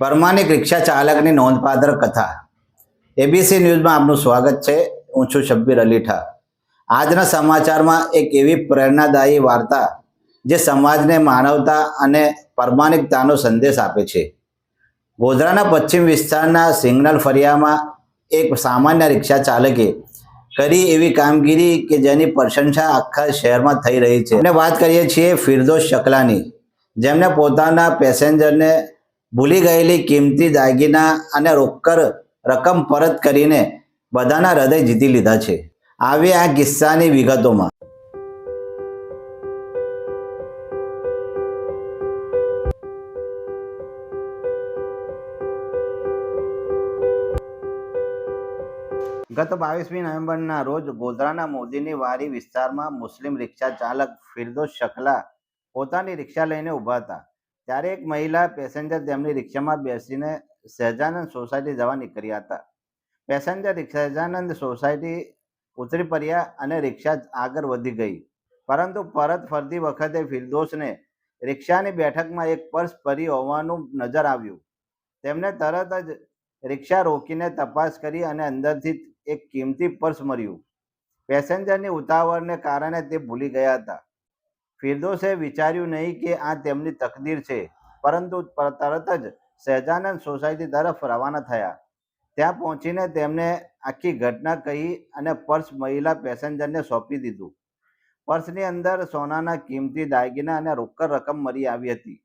પરમાનિક રિક્ષા ચાલકની નોંધપાત્ર કથા. એબીસી ન્યૂઝમાં આપનું સ્વાગત છે. હું છું શબ્બીર અલીઠા. આજના સમાચારમાં એક એવી પ્રેરણાદાયી વાર્તા જે સમાજને માનવતા અને પરમાનિકતાનો સંદેશ આપે છે. ગોધરાના પશ્ચિમ વિસ્તારના સિગ્નલ ફરિયામાં એક સામાન્ય રિક્ષા ચાલકે કરી એવી કામગીરી કે જેની પ્રશંસા આખા શહેરમાં થઈ રહી છે. અને વાત કરીએ છીએ ફિરદોસ શકલાની. જેમને પોતાના પેસેન્જરને ભૂલી ગયેલી કિંમતી દાગીના અને રોકડ રકમ પરત કરીને બધાના હૃદય જીતી લીધા છે. આવી આ કિસ્સાની વિગતોમાં. ગત બાવીસમી નવેમ્બરના રોજ ગોધરાના મોદીની વાડી વિસ્તારમાં મુસ્લિમ રિક્ષા ચાલક ફિરદોસ શકલા પોતાની રિક્ષા લઈને ઊભા હતા. ત્યારે એક મહિલા પેસેન્જર તેમની રિક્ષામાં બેસીને સહેજાનંદ સોસાયટી જવા નીકળ્યા હતા. પેસેન્જર સહેજાનંદ સોસાયટી ઉતરી પડ્યા અને રિક્ષા આગળ વધી ગઈ. પરંતુ પરત ફરતી વખતે ફિરદોસને રિક્ષાની બેઠકમાં એક પર્સ પડી હોવાનું નજર આવ્યું. તેમણે તરત જ રિક્ષા રોકીને તપાસ કરી અને અંદરથી એક કિંમતી પર્સ મળ્યું. પેસેન્જરની ઉતાવળને કારણે તે ભૂલી ગયા હતા. ફિરદોસે વિચાર્યું નહીં કે આ તેમની તકદીર છે, પરંતુ તરત જ સહેજાનંદ સોસાયટી તરફ રવાના થયા. ત્યાં પહોંચીને તેમણે આખી ઘટના કહી અને પર્સ મહિલા પેસેન્જરને સોંપી દીધું. પર્સની અંદર સોનાના કિંમતી દાગીના અને રોકડ રકમ મળી આવી હતી,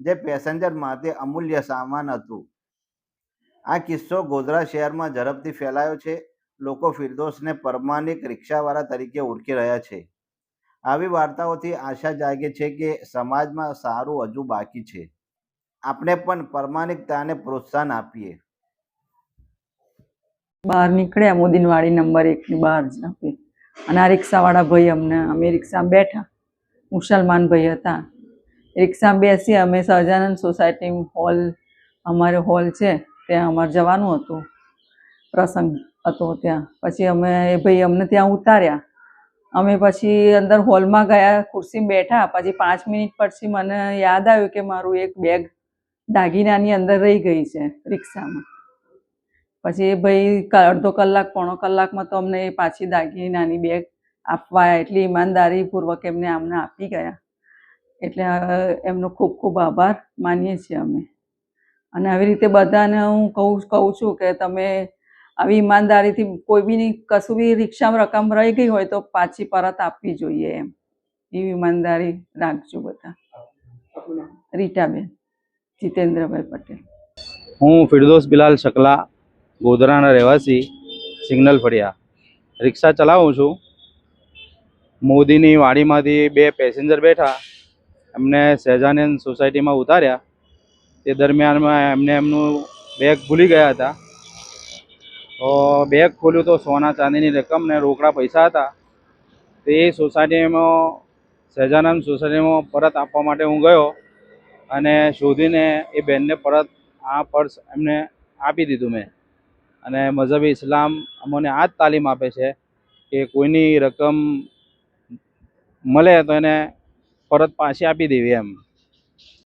જે પેસેન્જર માટે અમૂલ્ય સામાન હતું. આ કિસ્સો ગોધરા શહેરમાં ઝડપથી ફેલાયો છે. લોકો ફિરદોસને પરમાનિક રિક્ષાવાળા તરીકે ઓળખી રહ્યા છે. આવી વાર્તાઓથી આશા જાગે છે કે સમાજમાં સારું હજુ બાકી છે. આપણે પણ પ્રમાણિકતાને પ્રોત્સાહન આપીએ. બહાર નીકળ્યા મોદીનવાડી નંબર એકની બહાર જ આપી. અને આ રિક્ષાવાળા ભાઈ અમને, અમે રિક્ષા બેઠા. મુસલમાન ભાઈ હતા. રિક્ષા બેસી અમે સહજાનંદ સોસાયટી હોલ, અમારો હોલ છે, ત્યાં અમારે જવાનું હતું. પ્રસંગ હતો ત્યાં. પછી અમે એ ભાઈ અમને ત્યાં ઉતાર્યા. અમે પછી અંદર હોલમાં ગયા ખુરશીમાં બેઠા. પછી પાંચ મિનિટ પછી મને યાદ આવ્યું કે મારું એક બેગ દાગીનાની અંદર રહી ગઈ છે રિક્ષામાં. પછી એ ભાઈ અડધો કલાક, પોણો કલાકમાં તો અમને એ પાછી દાગીનાની બેગ આપવા એટલી ઈમાનદારીપૂર્વક એમને અમને આપી ગયા. એટલે એમનો ખૂબ ખૂબ આભાર માનીએ છીએ અમે. અને આવી રીતે બધાને હું કહું કહું છું કે તમે આવી ઈમાનદારીથી કોઈ બીની કશું બી રિક્ષામાં રકમ રહી ગઈ હોય તો પાછી પરત આપવી જોઈએ એમ. એવી ઈમાનદારી રાખજો બધા. રીટાબેન, જીતેન્દ્રભાઈ પટેલ. હું ફિરદોસ બિલાલ શકલા, ગોધરાના રહેવાસી, સિગ્નલ ફળિયા. રિક્ષા ચલાવું છું. મોદીની વાડીમાંથી બે પેસેન્જર બેઠા, એમને સહેજાનંદ સોસાયટીમાં ઉતાર્યા. તે દરમિયાનમાં એમને એમનું બેગ ભૂલી ગયા હતા. બેગ ખોલ્યું તો સોના ચાંદીની રકમ ને રોકડા પૈસા હતા. તે સોસાયટીમાં, સહેજાનંદ સોસાયટીમાં પરત આપવા માટે હું ગયો અને શોધીને એ બેનને પરત આ પર્સ એમને આપી દીધું મેં. અને મઝહબી ઇસ્લામ અમને આ જ તાલીમ આપે છે કે કોઈની રકમ મળે તો એને પરત પાછી આપી દેવી એમ.